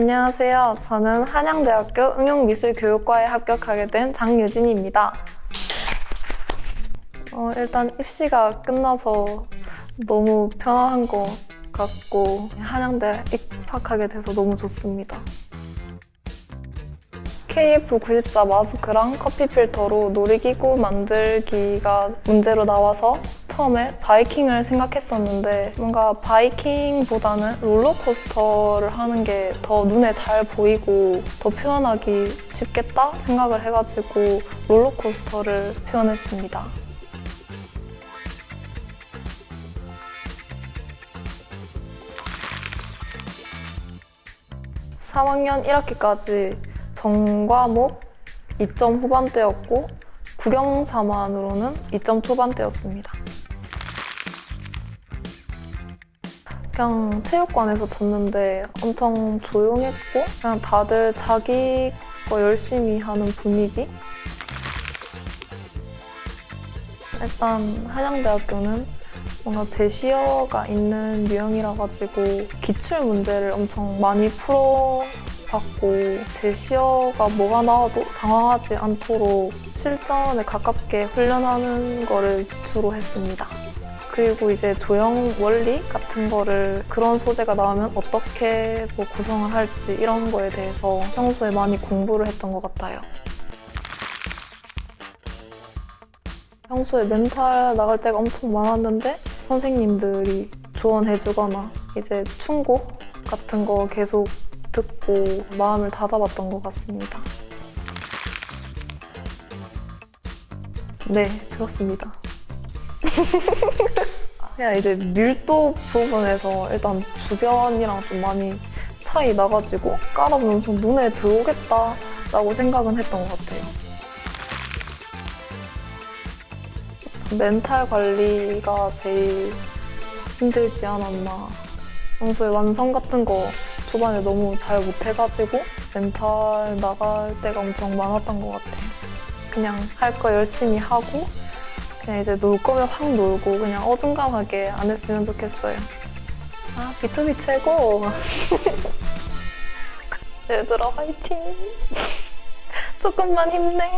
안녕하세요. 저는 한양대학교 응용미술교육과에 합격하게 된 장유진입니다. 어, 일단 입시가 끝나서 너무 편안한 것 같고 한양대 입학하게 돼서 너무 좋습니다. KF94 마스크랑 커피 필터로 놀이기구 만들기가 문제로 나와서 처음에 바이킹을 생각했었는데 뭔가 바이킹보다는 롤러코스터를 하는 게 더 눈에 잘 보이고 더 표현하기 쉽겠다 생각을 해가지고 롤러코스터를 표현했습니다. 3학년 1학기까지 전과목 2점 후반대였고 국영사만으로는 2점 초반대였습니다. 그냥 체육관에서 졌는데 엄청 조용했고 그냥 다들 자기 거 열심히 하는 분위기? 일단 한양대학교는 뭔가 제시어가 있는 유형이라 가지고 기출 문제를 엄청 많이 풀어봤고 제시어가 뭐가 나와도 당황하지 않도록 실전에 가깝게 훈련하는 거를 주로 했습니다. 그리고 이제 조형 원리 같은 거를 그런 소재가 나오면 어떻게 뭐 구성을 할지 이런 거에 대해서 평소에 많이 공부를 했던 것 같아요. 평소에 멘탈 나갈 때가 엄청 많았는데 선생님들이 조언해주거나 이제 충고 같은 거 계속 듣고 마음을 다잡았던 것 같습니다. 네, 들었습니다. 그냥 이제 밀도 부분에서 일단 주변이랑 좀 많이 차이 나가지고 깔아보면 좀 눈에 들어오겠다라고 생각은 했던 것 같아요. 멘탈 관리가 제일 힘들지 않았나. 평소에 완성 같은 거 초반에 너무 잘 못해가지고 멘탈 나갈 때가 엄청 많았던 것 같아요. 그냥 할 거 열심히 하고 그냥 이제 놀 거면 확 놀고 그냥 어중간하게 안 했으면 좋겠어요. 아, B2B 최고! 얘들아, 화이팅! 조금만 힘내!